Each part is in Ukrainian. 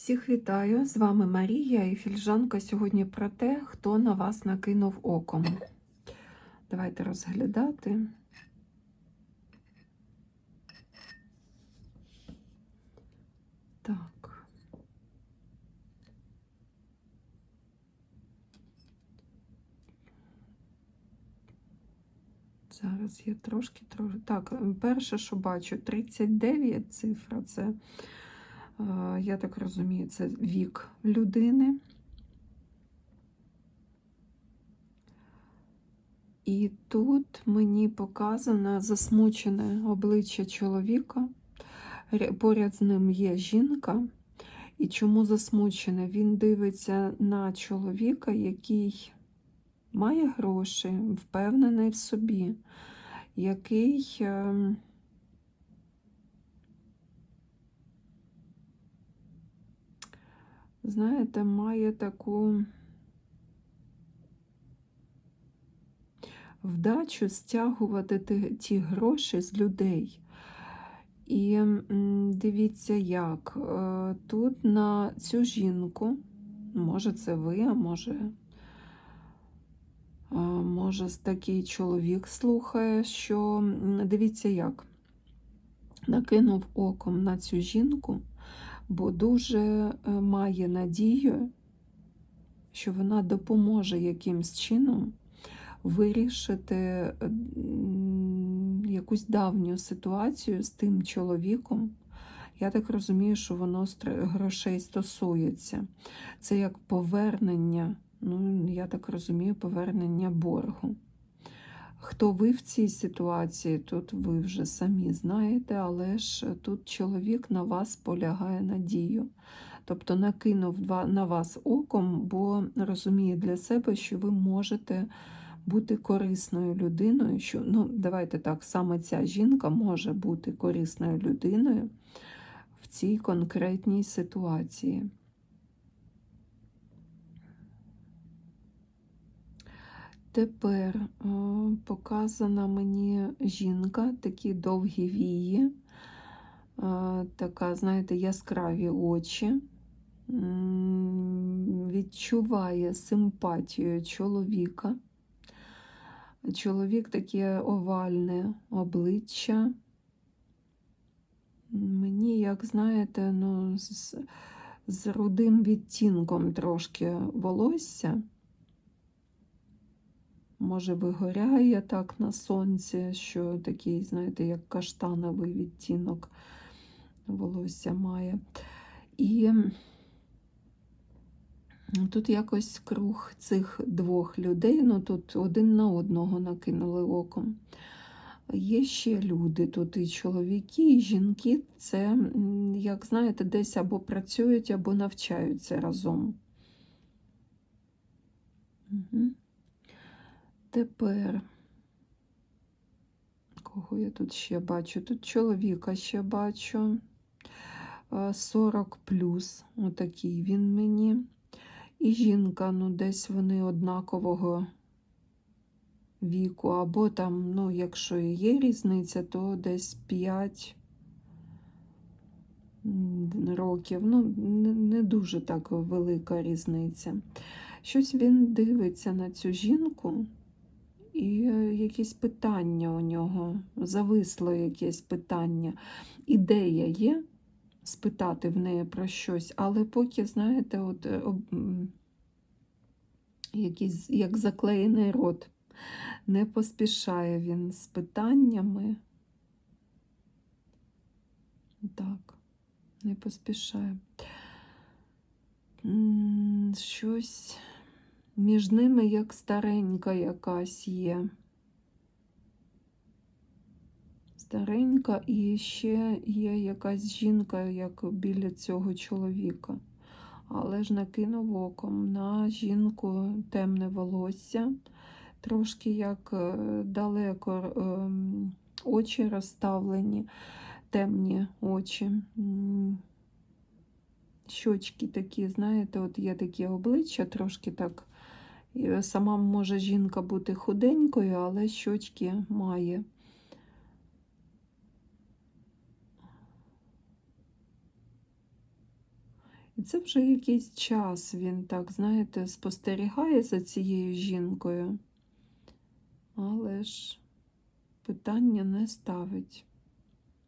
Всіх вітаю! З вами Марія і фільжанка сьогодні про те, хто на вас накинув оком. Давайте розглядати. Так. Зараз я трошки трошки. Так, перше, що бачу, 39 цифра. Це, я так розумію, це вік людини. І тут мені показано засмучене обличчя чоловіка. Поряд з ним є жінка. І чому засмучене? Він дивиться на чоловіка, який має гроші, впевнений в собі, який знаєте, має таку вдачу стягувати ті, гроші з людей. І дивіться, як е, тут на цю жінку, може, це ви, а може, може, такий чоловік слухає, що дивіться, як накинув оком на цю жінку, бо дуже е, має надію, що вона допоможе якимсь чином вирішити якусь давню ситуацію з тим чоловіком. Я так розумію, що воно грошей стосується. Це як повернення, ну, я так розумію, повернення боргу. Хто ви в цій ситуації, тут ви вже самі знаєте, але ж тут чоловік на вас полягає надію. Тобто накинув на вас оком, бо розуміє для себе, що ви можете бути корисною людиною. Що, ну, давайте так, саме ця жінка може бути корисною людиною в цій конкретній ситуації. Тепер е, показана мені жінка, такі довгі вії, е, така, знаєте, яскраві очі, відчуває симпатію чоловіка. Чоловік таке овальне обличчя. Мені, як знаєте, ну, з, з рудим відтінком трошки волосся. Може, вигоряє так на сонці, що такий, знаєте, як каштановий відтінок волосся має. І тут якось круг цих двох людей, ну тут один на одного накинули оком. Є ще люди, тут і чоловіки, і жінки. Це, як знаєте, десь або працюють, або навчаються разом. Угу. Тепер, кого я тут ще бачу? Тут чоловіка ще бачу. Е, 40 плюс, отакий він мені. І жінка, ну, десь вони однакового віку, або там, ну, якщо і є різниця, то десь 5 років. Ну, не дуже так велика різниця. Щось він дивиться на цю жінку, і е, якісь питання у нього, зависло якесь питання. Ідея є спитати в неї про щось, але поки, знаєте, от, е, об- якийсь, як заклеєний рот. Не поспішає він з питаннями. Так, не поспішає. Щось між ними як старенька якась є. Старенька і ще є якась жінка, як біля цього чоловіка. Але ж накинув оком на жінку темне волосся, трошки як е, далеко ем, очі розставлені, темні очі. Щочки такі, знаєте, от є такі обличчя, трошки так. Сама може жінка бути худенькою, але щочки має. І це вже якийсь час він так, знаєте, спостерігає за цією жінкою, але ж питання не ставить.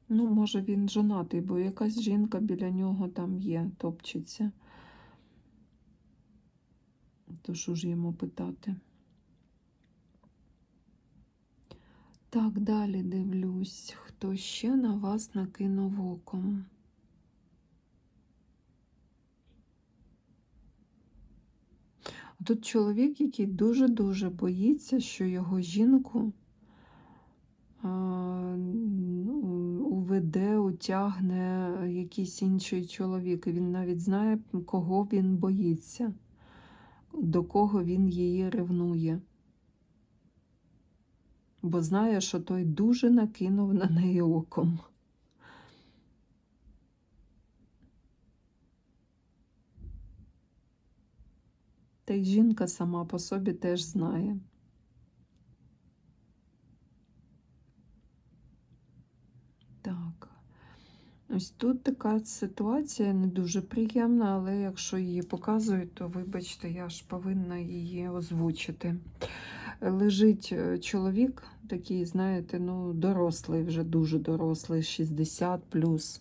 Ну, може, він жонатий, бо якась жінка біля нього там є, топчеться. То що ж йому питати? Так, далі дивлюсь, хто ще на вас накинув оком. Тут чоловік, який дуже-дуже боїться, що його жінку а, ну, уведе, утягне якийсь інший чоловік. Він навіть знає, кого він боїться, до кого він її ревнує. Бо знає, що той дуже накинув на неї оком. Та й жінка сама по собі теж знає. Так. Ось тут така ситуація не дуже приємна, але якщо її показують, то вибачте, я ж повинна її озвучити. Лежить е, чоловік, такий, знаєте, ну, дорослий, вже дуже дорослий, 60 плюс,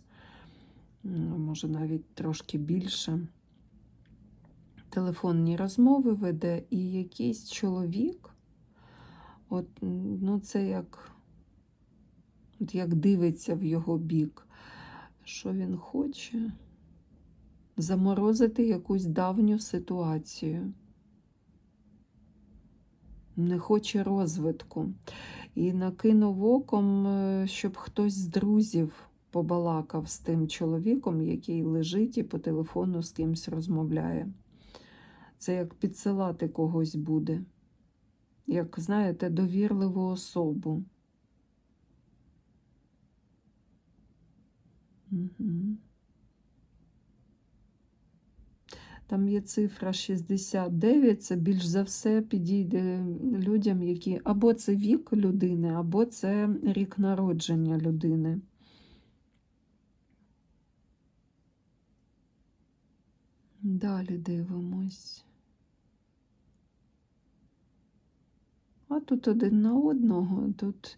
може навіть трошки більше. Телефонні розмови веде, і якийсь чоловік, от, ну, це як, от як дивиться в його бік. Що він хоче? Заморозити якусь давню ситуацію. Не хоче розвитку. І накинув оком, е, щоб хтось з друзів побалакав з тим чоловіком, який лежить і по телефону з кимось розмовляє. Це як підсилати когось буде. Як, знаєте, довірливу особу. Там є цифра 69, це більш за все підійде людям, які або це вік людини, або це рік народження людини. Далі дивимось. А тут один на одного, тут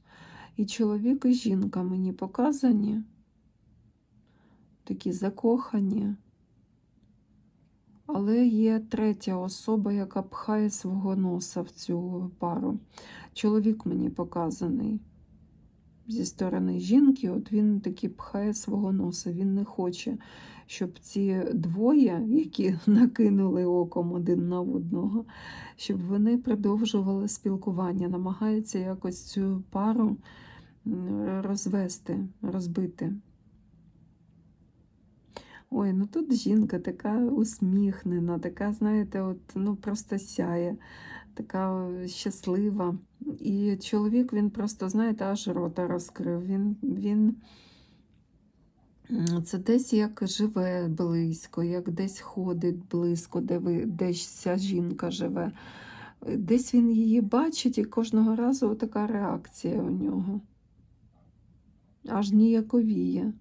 і чоловік, і жінка мені показані такі закохані. Але є третя особа, яка пхає свого носа в цю пару. Чоловік мені показаний зі сторони жінки, от він таки пхає свого носа. Він не хоче, щоб ці двоє, які накинули оком один на одного, щоб вони продовжували спілкування, намагається якось цю пару розвести, розбити. Ой, ну тут жінка така усміхнена, така, знаєте, от, ну просто сяє, така щаслива. І чоловік він просто, знаєте, аж рота розкрив. Він, він це десь як живе близько, як десь ходить близько, де ви, десь ця жінка живе. Десь він її бачить, і кожного разу така реакція у нього. Аж ніяковіє.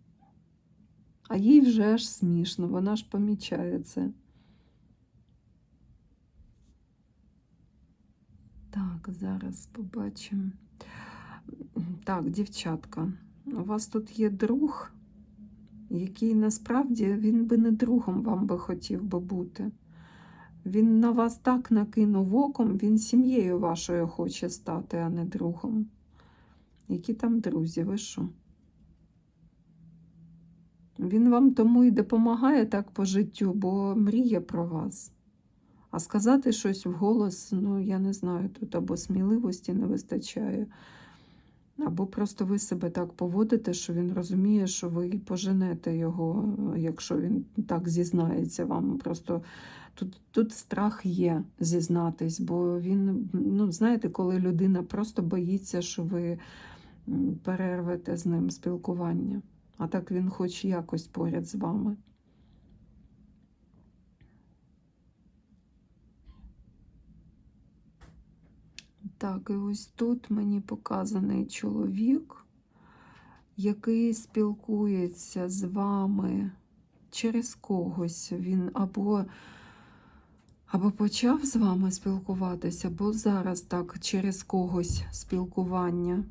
А їй вже аж смішно, вона ж помічає це. Так, зараз побачимо. Так, дівчатка, у вас тут є друг, який насправді він би не другом вам би хотів би бути. Він на вас так накинув оком, він сім'єю вашою хоче стати, а не другом. Які там друзі, ви що? Він вам тому і допомагає так по життю, бо мріє про вас. А сказати щось вголос, ну, я не знаю, тут або сміливості не вистачає, або просто ви себе так поводите, що він розуміє, що ви поженете його, якщо він так зізнається вам. Просто тут тут страх є зізнатись, бо він, ну, знаєте, коли людина просто боїться, що ви перервете з ним спілкування а так він хоч якось поряд з вами. Так, і ось тут мені показаний чоловік, який спілкується з вами через когось він або, або почав з вами спілкуватися, або зараз так через когось спілкування.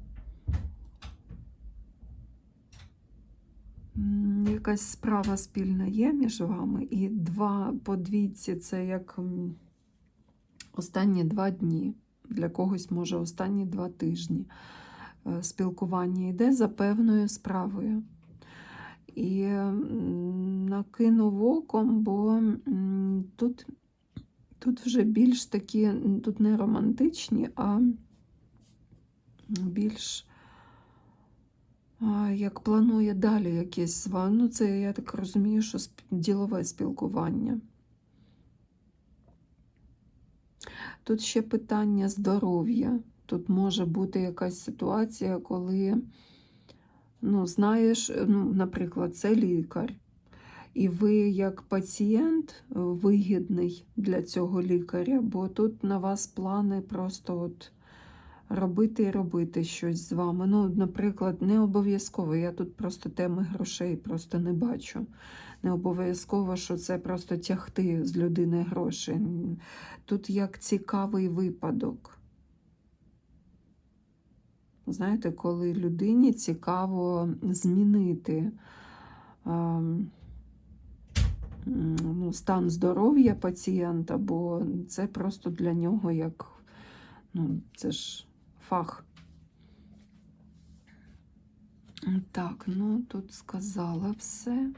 Якась справа спільна є між вами, і два по двійці це як останні два дні. Для когось, може, останні два тижні. Е, Спілкування йде за певною справою. І накинув оком, бо тут, тут вже більш такі, тут не романтичні, а більш як планує далі якесь з вами. Ну, це я так розумію, що ділове спілкування. Тут ще питання здоров'я. Тут може бути якась ситуація, коли, ну, знаєш, ну, наприклад, це лікар, і ви як пацієнт вигідний для цього лікаря, бо тут на вас плани просто от робити і робити щось з вами. Ну, наприклад, не обов'язково. Я тут просто теми грошей просто не бачу. Не обов'язково, що це просто тягти з людини гроші. Тут як цікавий випадок. Знаєте, коли людині цікаво змінити ем, ну, стан здоров'я пацієнта, бо це просто для нього як ну, це ж фах. Так, ну тут сказала все.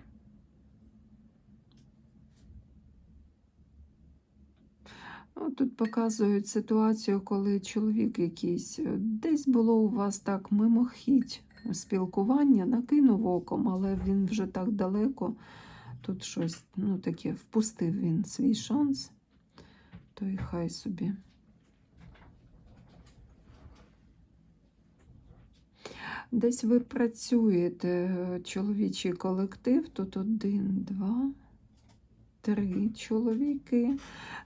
Ну, Тут показують ситуацію, коли чоловік якийсь е, десь було у вас так мимохідь спілкування, накинув оком, але він вже так далеко. Тут щось ну, таке впустив він свій шанс, то і хай собі. Десь ви працюєте, е, чоловічий колектив, тут один, два, три чоловіки.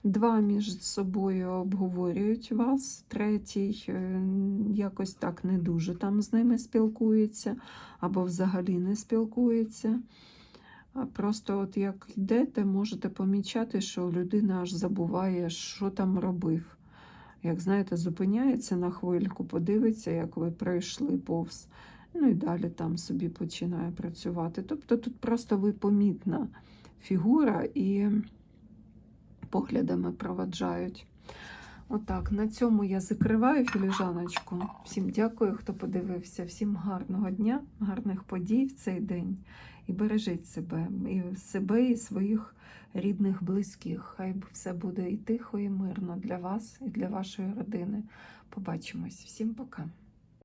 Два між собою обговорюють вас, третій е, якось так не дуже там з ними спілкується, або взагалі не спілкується. Просто от як йдете, можете помічати, що людина аж забуває, що там робив. Як знаєте, зупиняється на хвильку, подивиться, як ви пройшли повз, ну і далі там собі починає працювати. Тобто тут просто ви помітна фігура і поглядами проваджають. Отак, на цьому я закриваю філіжаночку. Всім дякую, хто подивився. Всім гарного дня, гарних подій в цей день. І бережіть себе, і себе, і своїх рідних, близьких. Хай все буде і тихо, і мирно для вас, і для вашої родини. Побачимось. Всім пока.